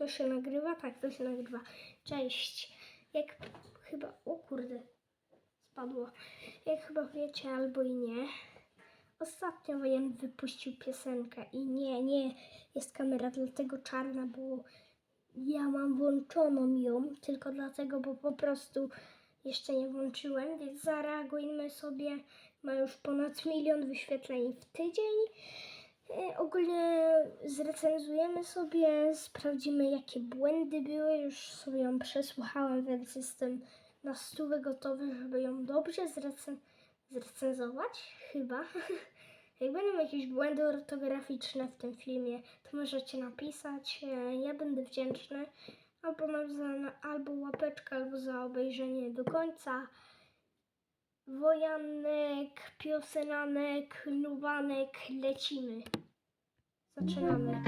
To się nagrywa? Tak, to się nagrywa. Cześć. Jak chyba. O kurde. Spadło. Jak chyba wiecie albo i nie. Ostatnio Wojan wypuścił piosenkę i nie, nie jest kamera dlatego czarna, bo ja mam włączoną ją, tylko dlatego, bo po prostu jeszcze nie włączyłem, więc zareagujmy sobie. Ma już ponad milion wyświetleń w tydzień. E, Ogólnie zrecenzujemy sobie, sprawdzimy jakie błędy były. Już sobie ją przesłuchałem, więc jestem na stówę gotowy, żeby ją dobrze zrecen- zrecenzować. Chyba. Jak będą jakieś błędy ortograficzne w tym filmie, to możecie napisać. E, Ja będę wdzięczny. Albo, za, albo łapeczka, albo za obejrzenie do końca. Wojanek, piosenanek, nubanek, lecimy. Zaczynamy.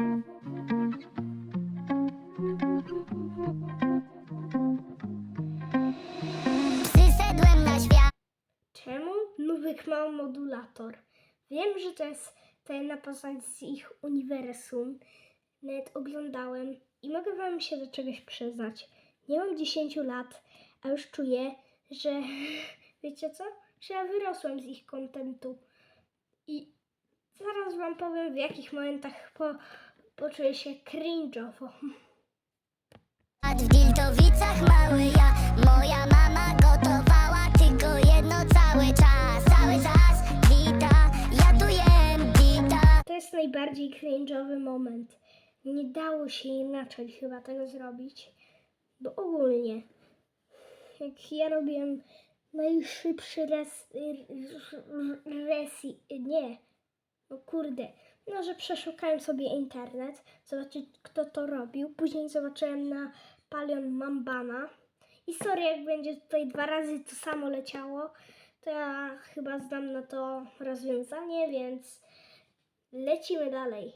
Przyszedłem na świat Czemu Nubek ma modulator? Wiem, że to jest tajna postać z ich uniwersum. Nawet oglądałem i mogę wam się do czegoś przyznać. Nie mam 10 lat, a już czuję, że wiecie co? Że ja wyrosłem z ich kontentu. I zaraz wam powiem w jakich momentach po, poczuję się cringe'owo. w Diltowicach mały ja Moja mama gotowała tylko jedno cały czas Cały czas wita, ja tu jem wita To jest najbardziej cringe'owy moment. Nie dało się inaczej chyba tego zrobić, bo ogólnie, jak ja robiłem najszybszy res, resi, nie, no kurde, no że przeszukałem sobie internet, zobaczyć kto to robił, później zobaczyłem na Palion Mambana. I sorry jak będzie tutaj dwa razy to samo leciało, to ja chyba znam na to rozwiązanie, więc lecimy dalej.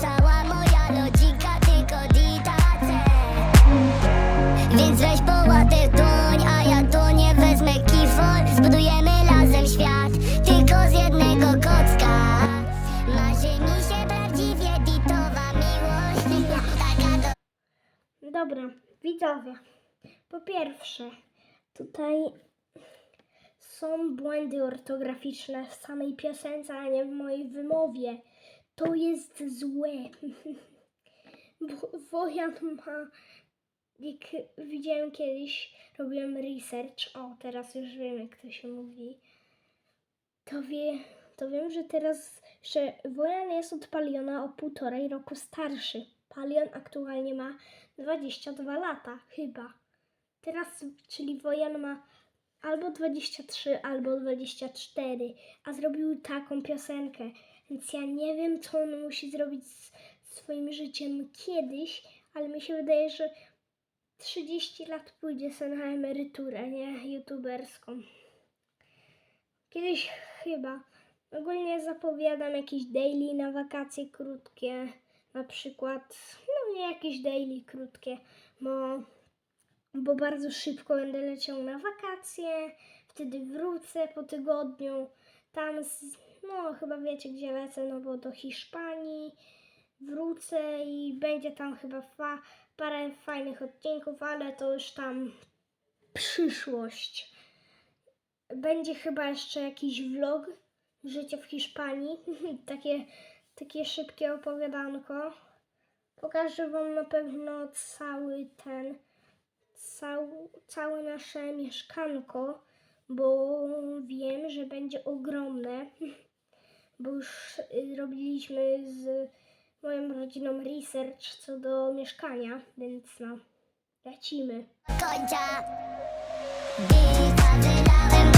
Cała moja lodzika tylko Dobra, widzowie. Po pierwsze, tutaj są błędy ortograficzne w samej piosence, a nie w mojej wymowie. To jest złe. Bo Wojan ma. Jak widziałem kiedyś, robiłem research. O, teraz już wiem, jak to się mówi. To, wie, to wiem, że teraz, że Wojan jest od Paliona o półtorej roku starszy. Palion aktualnie ma 22 lata, chyba. Teraz, czyli Wojan ma albo 23, albo 24, a zrobił taką piosenkę. Więc ja nie wiem, co on musi zrobić z swoim życiem kiedyś, ale mi się wydaje, że 30 lat pójdzie sobie na emeryturę, nie? YouTuberską. Kiedyś chyba. Ogólnie zapowiadam jakieś daily na wakacje krótkie. Na przykład, no nie jakieś daily krótkie, bo, bo bardzo szybko będę leciał na wakacje. Wtedy wrócę po tygodniu. Tam, z, no chyba wiecie gdzie lecę, no bo do Hiszpanii. Wrócę i będzie tam chyba fa, parę fajnych odcinków, ale to już tam przyszłość. Będzie chyba jeszcze jakiś vlog życia w Hiszpanii. takie, takie szybkie opowiadanko. Pokażę Wam na pewno cały ten, cał, całe nasze mieszkanko, bo wiem, że będzie ogromne. Bo już y, robiliśmy z moją rodziną research co do mieszkania, więc no, lecimy. końca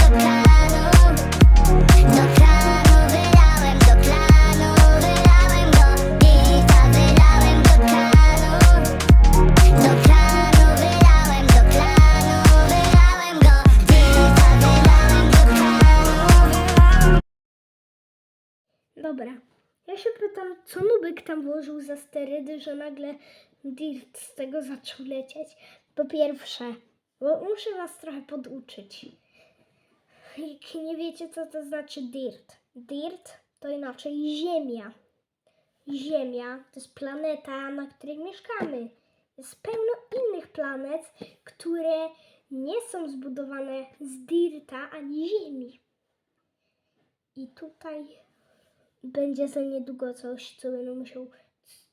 do co Nubek tam włożył za sterydy, że nagle Dirt z tego zaczął lecieć. Po pierwsze, bo muszę was trochę poduczyć. Jak nie wiecie, co to znaczy dirt. Dirt to inaczej ziemia. Ziemia to jest planeta, na której mieszkamy. Jest pełno innych planet, które nie są zbudowane z dirta ani ziemi. I tutaj będzie za niedługo coś, co będę musiał,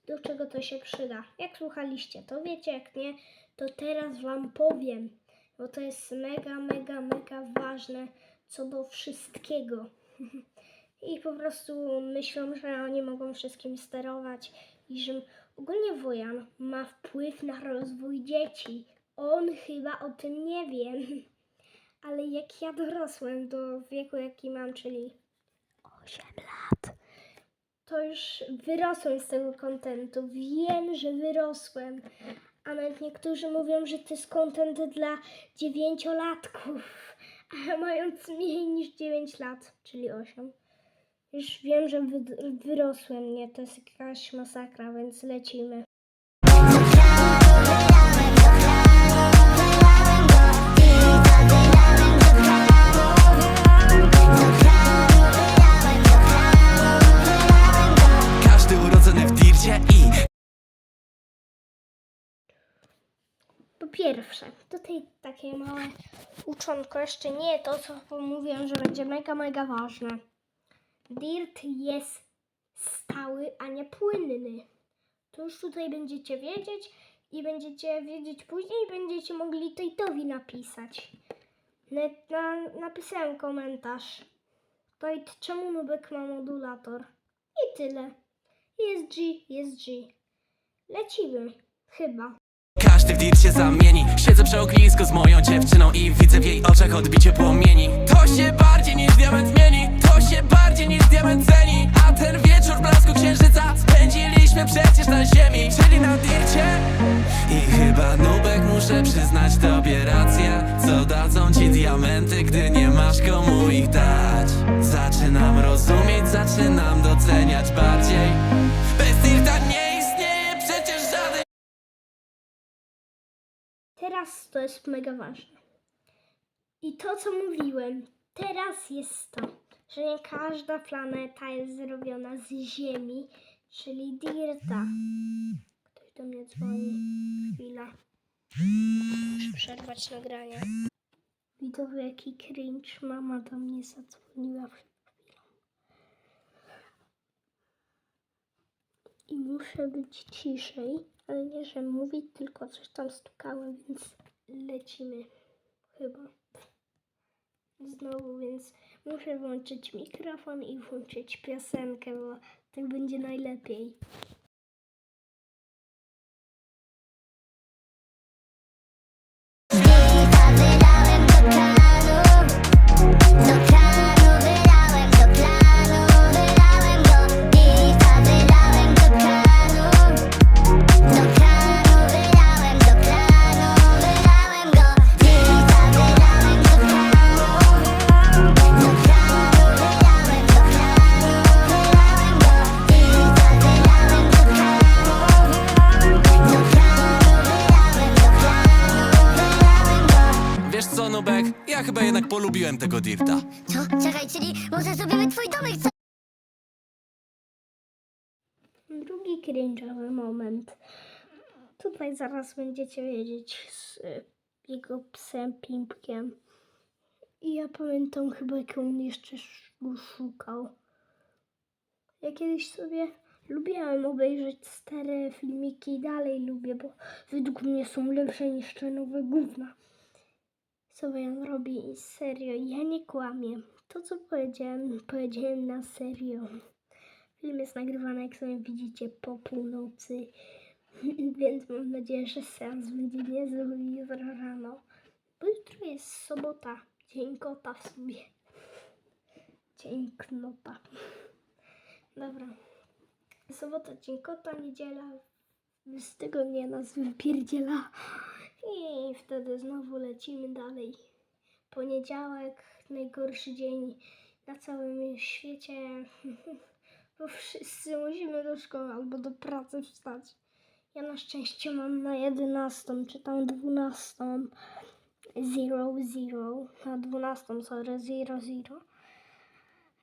do czego to się przyda. Jak słuchaliście, to wiecie, jak nie, to teraz Wam powiem, bo to jest mega, mega, mega ważne co do wszystkiego. I po prostu myślą, że oni mogą wszystkim sterować i że ogólnie Wojan ma wpływ na rozwój dzieci. On chyba o tym nie wie. Ale jak ja dorosłem do wieku, jaki mam, czyli 8 lat, to już wyrosłem z tego kontentu. Wiem, że wyrosłem. A nawet niektórzy mówią, że to jest kontent dla dziewięciolatków, a mając mniej niż 9 lat, czyli 8. Już wiem, że wy, wyrosłem, nie? To jest jakaś masakra, więc lecimy. Pierwsze, tutaj takie małe uczonko, jeszcze nie to, co mówiłem, że będzie mega, mega ważne. Dirt jest stały, a nie płynny. To już tutaj będziecie wiedzieć i będziecie wiedzieć później będziecie mogli Tojtowi napisać. Net na, napisałem komentarz. Tojt, czemu Nubek ma modulator? I tyle. Jest G, jest G. Lecimy. Chyba. Każdy w dircie zamieni. Siedzę przy ognisku z moją dziewczyną i widzę w jej oczach odbicie płomieni. To się bardziej niż diament mieni To się bardziej niż diament ceni. A ten wieczór w blasku księżyca Spędziliśmy przecież na ziemi Czyli na dircie. I chyba Nubek muszę przyznać tobie rację. Co dadzą ci diamenty, gdy nie masz komu ich dać? Zaczynam rozumieć, zaczynam doceniać bardziej to jest mega ważne. I to, co mówiłem, teraz jest to, że nie każda planeta jest zrobiona z Ziemi, czyli Dirta. Ktoś do mnie dzwoni. Chwila. Muszę przerwać nagranie. Widzowie, jaki cringe. Mama do mnie zadzwoniła przed chwilą. I muszę być ciszej, ale nie, że mówić, tylko coś tam stukałem, więc lecimy. Chyba. Znowu, więc muszę włączyć mikrofon i włączyć piosenkę, bo tak będzie najlepiej. Polubiłem tego dirta. Co? Czekaj, czyli może zrobimy twój domek, co? Drugi cringe'owy moment. Tutaj zaraz będziecie wiedzieć z y, jego psem Pimpkiem. I ja pamiętam chyba, jak on jeszcze sz- szukał. Ja kiedyś sobie lubiłem obejrzeć stare filmiki i dalej lubię, bo według mnie są lepsze niż te nowe gówna. Co on robi serio, ja nie kłamię. To co powiedziałem, powiedziałem na serio. Film jest nagrywany, jak sobie widzicie, po północy, więc mam nadzieję, że seans będzie niezły jutro rano. Bo jutro jest sobota, dzień kota w sumie. Dzień knota. Dobra. Sobota, dzień kota, niedziela. Z tygodnia nas wypierdziela. I wtedy znowu lecimy dalej. Poniedziałek, najgorszy dzień na całym świecie. Bo wszyscy musimy do szkoły albo do pracy wstać. Ja na szczęście mam na 11 czy tam 12 zero zero na 12 sorry zero zero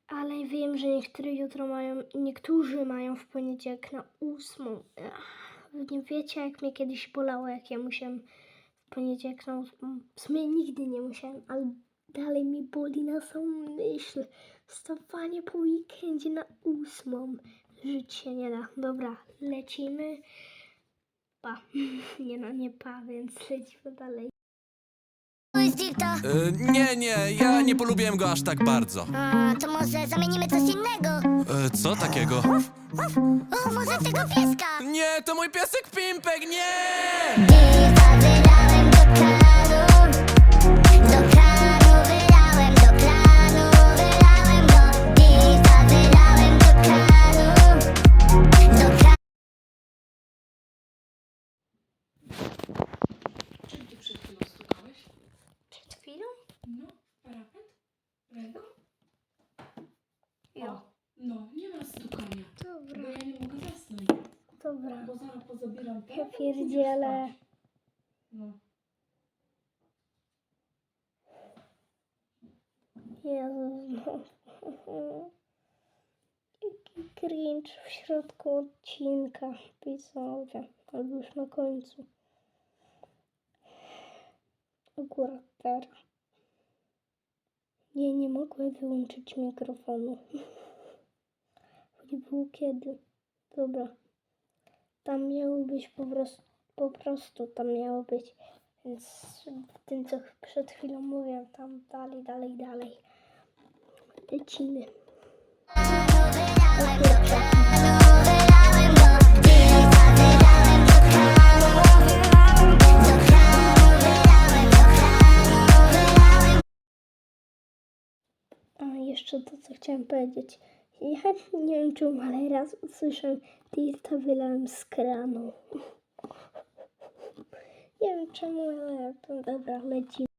Ale wiem, że niektóre jutro mają, niektórzy mają w poniedziałek na ósmą. Ach, wy nie wiecie, jak mnie kiedyś bolało, jak ja musiałem poniedziałek na ósmą. W sumie nigdy nie musiałem, ale dalej mi boli na samą myśl. Wstawanie po weekendzie na ósmą. Żyć się nie da. Dobra, lecimy. Pa. Nie no, nie pa, więc lecimy dalej. E, nie, nie, ja nie polubiłem go aż tak bardzo. A, to może zamienimy coś innego E, co takiego? O, może tego pieska Nie, to mój piesek Pimpek, nie! Dirta wylałem Bo zaraz pozabieram Ja i pójdziesz pierdzielę. No. Jezus. Jaki cringe w środku odcinka pisałem, albo już na końcu. Akurat teraz. Nie, nie mogłem wyłączyć mikrofonu. Nie było kiedy. Dobra. Tam miało być po prostu, po prostu tam miało być. Więc tym, co przed chwilą mówiłem, tam dalej, dalej, dalej. Lecimy. A jeszcze to, co chciałem powiedzieć. Ja nie wiem czemu, ale raz usłyszałem Dirta wylałem z kranu. Nie wiem czemu, ale to dobra, lecimy.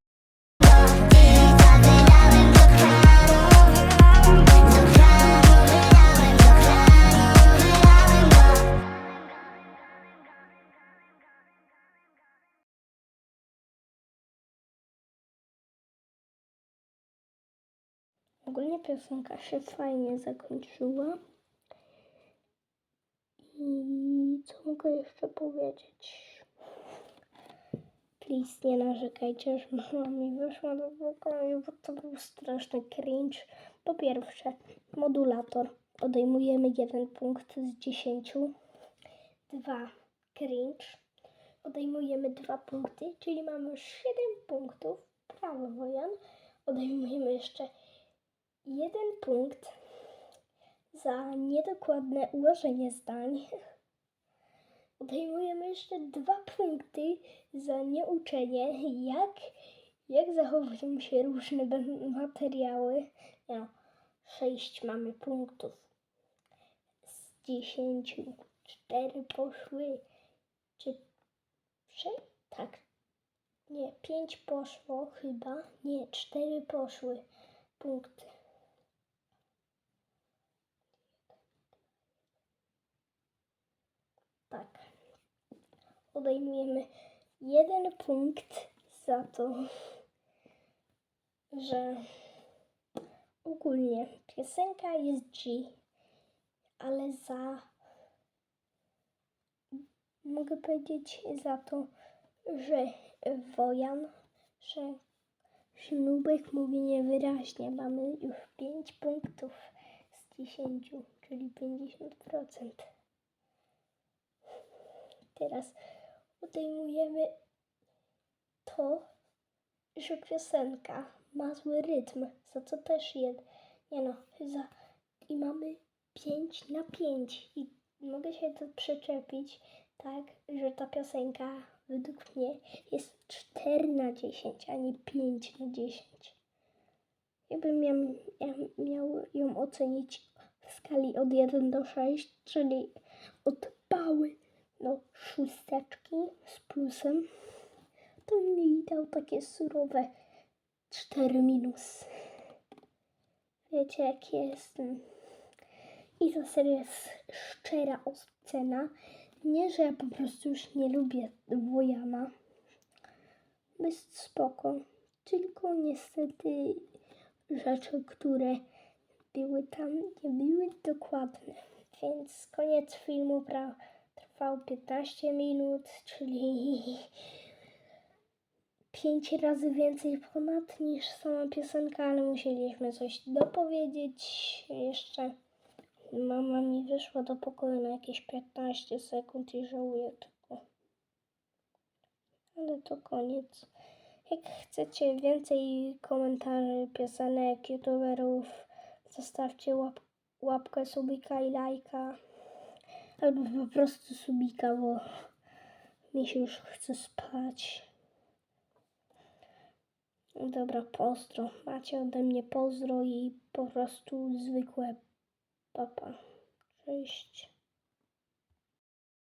Ogólnie piosenka się fajnie zakończyła. I co mogę jeszcze powiedzieć? Please nie narzekajcie, że mama mi wyszła do pokoju, bo to był straszny cringe. Po pierwsze, modulator. Odejmujemy jeden punkt z dziesięciu. Dwa, cringe. Odejmujemy dwa punkty, czyli mamy siedem punktów. Brawo, Wojan. Odejmujemy jeszcze jeden punkt za niedokładne ułożenie zdań. Odejmujemy jeszcze dwa punkty za nieuczenie, jak, jak zachowują się różne materiały. No, sześć mamy punktów z dziesięciu. Cztery poszły. Czy sześć? Tak. Nie, pięć poszło chyba. Nie, cztery poszły punkty. Tak. Odejmujemy jeden punkt za to, że ogólnie piosenka jest G, ale za mogę powiedzieć za to, że Wojan, że Szynubek mówi niewyraźnie. Mamy już 5 punktów z 10, czyli 50%. Teraz odejmujemy to, że piosenka ma zły rytm, za co też jed. Nie no, za, i mamy 5 na 5 i mogę się to przyczepić tak, że ta piosenka według mnie jest 4 na 10, a nie 5 na 10. Jakbym miał, miał ją ocenić w skali od 1 do 6, czyli od pały do szósteczki z plusem, to mi dał takie surowe 4 minus. Wiecie, jak jestem. I to serio jest szczera ocena. Nie, że ja po prostu już nie lubię Wojana. Jest spoko. Tylko niestety rzeczy, które były tam, nie były dokładne. Więc koniec filmu pra, trwał 15 minut, czyli 5 razy więcej ponad niż sama piosenka, ale musieliśmy coś dopowiedzieć jeszcze. Mama mi wyszła do pokoju na jakieś 15 sekund i żałuję tego. Ale to koniec. Jak chcecie więcej komentarzy, piosenek, youtuberów, zostawcie łap, łapkę, subika i lajka. Albo po prostu subika, bo mi się już chce spać. Dobra, pozdro. Macie ode mnie pozdro i po prostu zwykłe papa. Cześć.